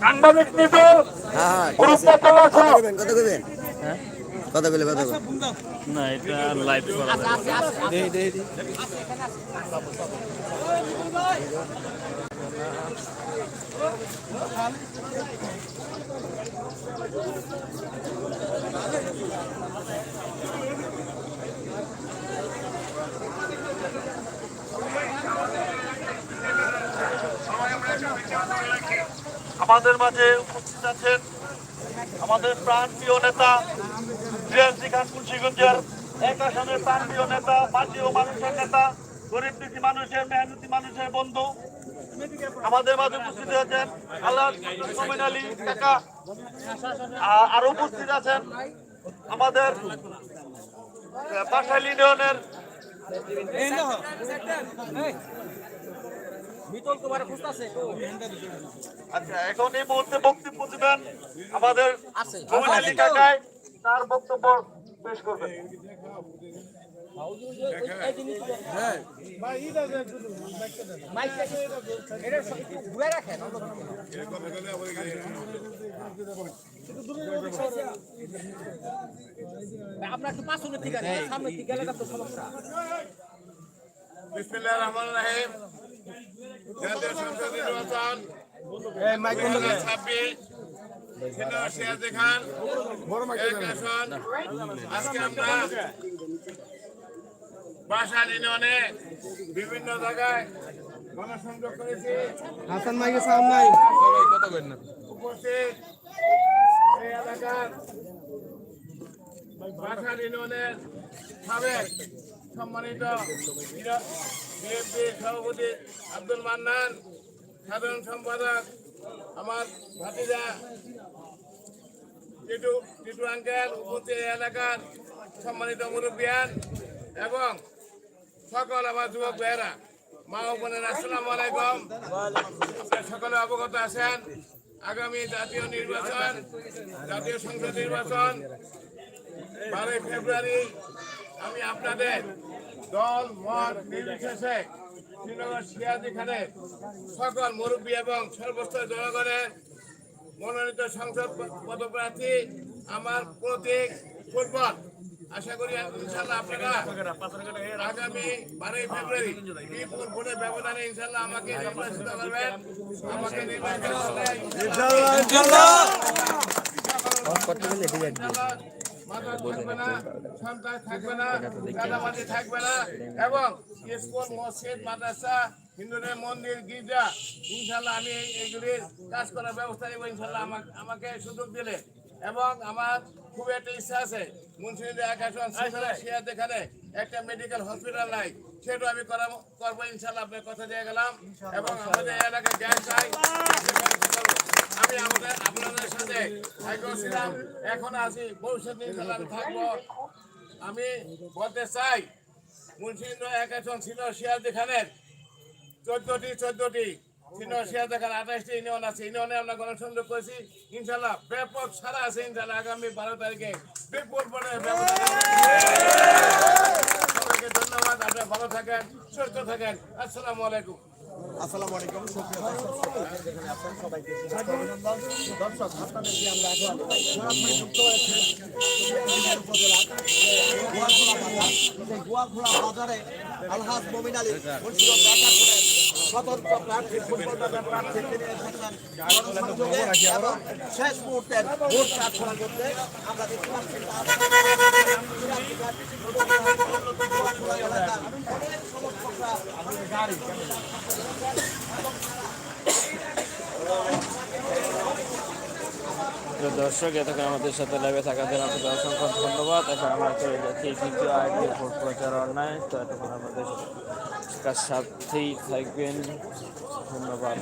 সাংবাদিক নিত হ্যাঁ গ্রুপটা চলে আসো। কত করবেন কত করলে কত না এটা লাইভ করা যাবে। আমাদের মাঝে উপস্থিত আছেন আমাদের প্রাণ প্রিয় নেতা বিএনসি খান মুন্সিগঞ্জের এক আসামের প্রাণ প্রিয় নেতা মাটি ও মানুষের নেতা, গরিব দুঃখী মানুষের মেহনতি মানুষের বন্ধু। আমাদের মাঝে উপস্থিত আছেন আল্লাহ আলী আরও উপস্থিত আছেন আমাদের বাসাইল ইউনিয়নের আচ্ছা এখন এই মুহূর্তে বক্তব্য দিবেন আমাদের কাকায় তার বক্তব্য পেশ করবেন। আপনার একটু পাঁচশো ঠিক আছে সামনে ঠিক গেলে তো সমস্যা। বিসমিল্লাহ রহমান রাহিম। জাতীয় সংসদ নির্বাচন ছাব্বিশ খান এক আসন। আজকে আমরা বাসার ইউনিয়নে বিভিন্ন জায়গায় গণসংযোগ করেছি। হাসান মাইকে সাউন্ড উপস্থিত এই এলাকার বাসার ইউনিয়নের সাবেক সম্মানিত সভাপতি আব্দুল মান্নান, সাধারণ সম্পাদক আমার ভাতিজা টিটু টিটু আঙ্কেল, উপস্থিত এলাকার সম্মানিত মুরব্বিয়ান এবং সকল আমার যুবক ভাইয়েরা। মা বোনের, আসসালামু আলাইকুম। সকলে অবগত আছেন আগামী জাতীয় নির্বাচন, জাতীয় সংসদ নির্বাচন, বারোই ফেব্রুয়ারি। আমি আপনাদের দল মত নির্বিশেষে শ্রীনগর সিয়াজি খানে সকল মুরব্বী এবং সর্বস্তর জনগণের মনোনীত সংসদ পদপ্রার্থী আমার প্রতীক ফুটবল। আশা করি ইনশাল্লাহ আপনারা আগামী বারোই ফেব্রুয়ারি বিপুল ভোটের ব্যবধানে ইনশাল্লাহ আমাকে নির্বাচিত করবেন। আমাকে নির্বাচিত মাথা থাকবে না থাকবে না দাদাবাদি থাকবে না এবং স্কুল মসজিদ মাদ্রাসা হিন্দুদের মন্দির গির্জা ইনশাল্লাহ আমি এই- এইগুলির কাজ করার ব্যবস্থা নেব ইনশাল্লাহ আমাকে আমাকে সুযোগ দিলে। এবং আমার খুব একটা ইচ্ছা আছে এক আসন শেয়ার দেখানে একটা মেডিকেল হসপিটাল নাই সেটাও আমি করা করব ইনশাল্লাহ আপনার কথা দিয়ে গেলাম। এবং আমাদের এলাকায় গ্যাস চাই আমি আমাদের আপনাদের সাথে আগেও ছিলাম এখন আছি, ভবিষ্যৎ আমি থাকব। আমি বলতে চাই মুন্সিগঞ্জ এক আসন ছিল শিয়াল দেখানের চোদ্দটি চোদ্দটি ছিল শিয়াল দেখান আঠাশটি ইউনিয়ন আছে। ইউনিয়নে আমরা গণসংযোগ করেছি। ইনশাল্লাহ ব্যাপক সারা আছে ইনশাল্লাহ আগামী বারো তারিখে। বিপুল পরে সবাইকে ধন্যবাদ, আপনারা ভালো থাকেন, সুস্থ থাকেন। আসসালামু আলাইকুম। আসসালামু আলাইকুম, সুপ্রিয় দর্শক যেখানে আছেন, সবাইকে অভিনন্দন। দর্শক, আপনাদেরকে আমরা এখন সরাসরি যুক্ত হয়েছি বাজার আলহাজ মমিন আলী স্বতন্ত্র তার গোয়ালখোলা এলাকার অনেক সমর্থকরা গাড়ি প্রিয় দর্শক, এতক্ষণ আমাদের সাথে লাইভে থাকার জন্য আপনাদের অসংখ্য ধন্যবাদ। এখন আমরা চলে যাচ্ছি দ্বিতীয় আইডি ভোট প্রচারণায় তো এতক্ষণ আমাদের সাথেই থাকবেন। ধন্যবাদ।